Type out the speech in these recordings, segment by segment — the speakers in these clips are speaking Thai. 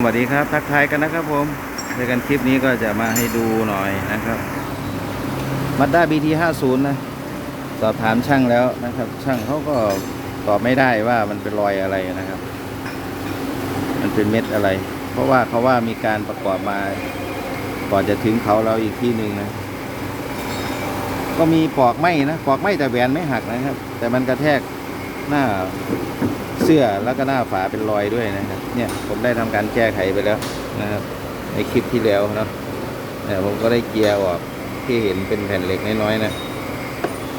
สวัสดีครับ ทักทายกันนะครับผมในกันคลิปนี้ก็จะมาให้ดูหน่อยนะครับมัดด้า BT 50นะ สอบถามช่างแล้วนะครับ ช่างเขาก็ตอบไม่ได้ว่ามันเป็นรอยอะไรนะครับ มันเป็นเม็ดอะไร เพราะว่าเขาว่ามีการประกอบมาก่อนจะถึงเขาเราอีกที่หนึ่งนะ ก็มีปอกไหมนะปอกไหมแต่แหวนไม่หักนะครับ แต่มันกระแทกหน้า เสื้อแล้วก็หน้าฝาเป็นรอยด้วยนะครับเนี่ยผมได้ทำการแก้ไขไปแล้วนะครับในคลิปที่แล้วเนาะเนี่ยผมก็ได้เกียร์ออกที่เห็นเป็นแผ่นเหล็กน้อยๆนะ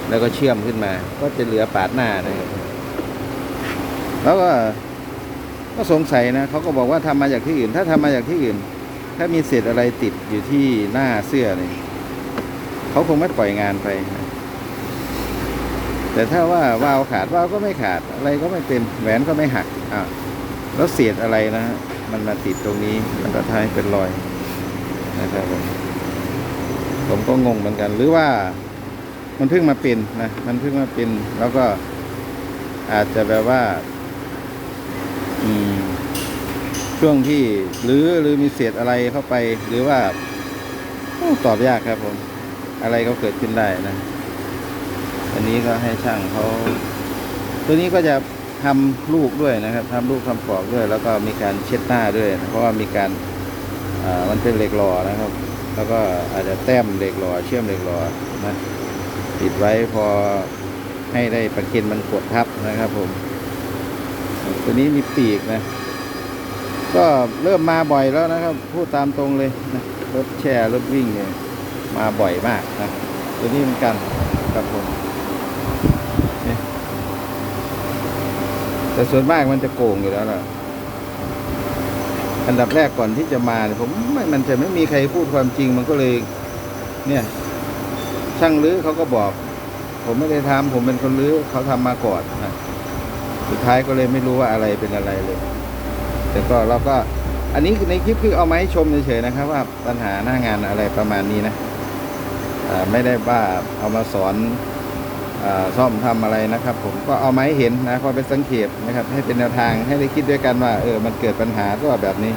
แล้วก็เชื่อมขึ้นมา ก็จะเหลือปาดหน้านะครับแล้วก็ก็สงสัยนะเขาก็บอกว่าทำมาจากที่อื่น ถ้าทำมาจากที่อื่น ถ้ามีเศษอะไรติดอยู่ที่หน้าเสื้อเนี่ยเขาคงไม่ปล่อยงานไปนะ แต่ถ้าว่าวาวขาดวาวก็ไม่ขาดอะไรก็ไม่เป็นแหวนก็ไม่หักอ่าแล้วเศษอะไรนะฮะมันมาติดตรงนี้แล้วก็ทำให้เป็นรอยนะครับผมผมก็งงเหมือนกัน หรือว่ามันเพิ่งมาเป็นนะมันเพิ่งมาเป็น แล้วก็อาจจะแบบว่า อืม ช่วงที่หรือหรือมีเศษอะไรเข้าไป หรือว่าตอบยากครับผม อะไรก็เกิดขึ้นได้นะ อันนี้ก็ให้ช่างเขาตัวนี้ก็จะทำลูกด้วยนะครับทำลูกทำปอกด้วย แล้วก็มีการเช็ดหน้าด้วย เพราะว่ามีการมันเป็นเหล็กหล่อนะครับ แล้วก็อาจจะแต้มเหล็กหล่อเชื่อมเหล็กหล่อนะติดไว้พอให้ได้ประเคนมันกดทับนะครับผม ตัวนี้มีปีกนะ ก็เริ่มมาบ่อยแล้วนะครับ พูดตามตรงเลยนะรถแช่รถวิ่งเนี่ยมาบ่อยมากนะตัวนี้เหมือนกันครับผม แต่ส่วนมากมันจะโกงอยู่แล้วล่ะ อันดับแรกก่อนที่จะมาเนี่ยผมไม่มันจะไม่มีใครพูดความจริงมันก็เลย เนี่ย ช่างรื้อเขาก็บอก ผมไม่ได้ทำผมเป็นคนรื้อเขาทำมาก่อนนะสุดท้ายก็เลยไม่รู้ว่าอะไรเป็นอะไรเลย แต่ก็เราก็ อันนี้ในคลิปคือเอามาให้ชมเฉยๆนะครับ ว่าปัญหาหน้างานอะไรประมาณนี้นะอ่าไม่ได้ว่าเอามาสอน ซ่อมทำอะไรนะครับ ผมก็เอาไม้เห็นนะพอเป็นสังเกตนะครับ ให้เป็นแนวทางให้ได้คิดด้วยกันว่า เออมันเกิดปัญหาก็แบบนี้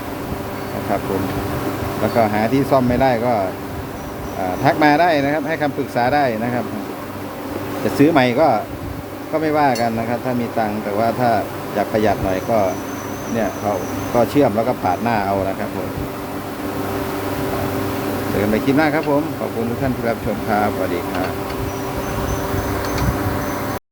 นะครับผมแล้วก็หาที่ซ่อมไม่ได้ก็ทักมาได้นะครับ ให้คำปรึกษาได้นะครับ จะซื้อใหม่ก็ก็ไม่ว่ากันนะครับ ถ้ามีตังค์แต่ว่าถ้าอยากประหยัดหน่อยก็เนี่ยเขาก็เชื่อมแล้วก็ปาดหน้าเอานะครับผมเจอกันใหม่คลิปหน้าครับผม ขอบคุณทุกท่านที่รับชมครับสวัสดีครับ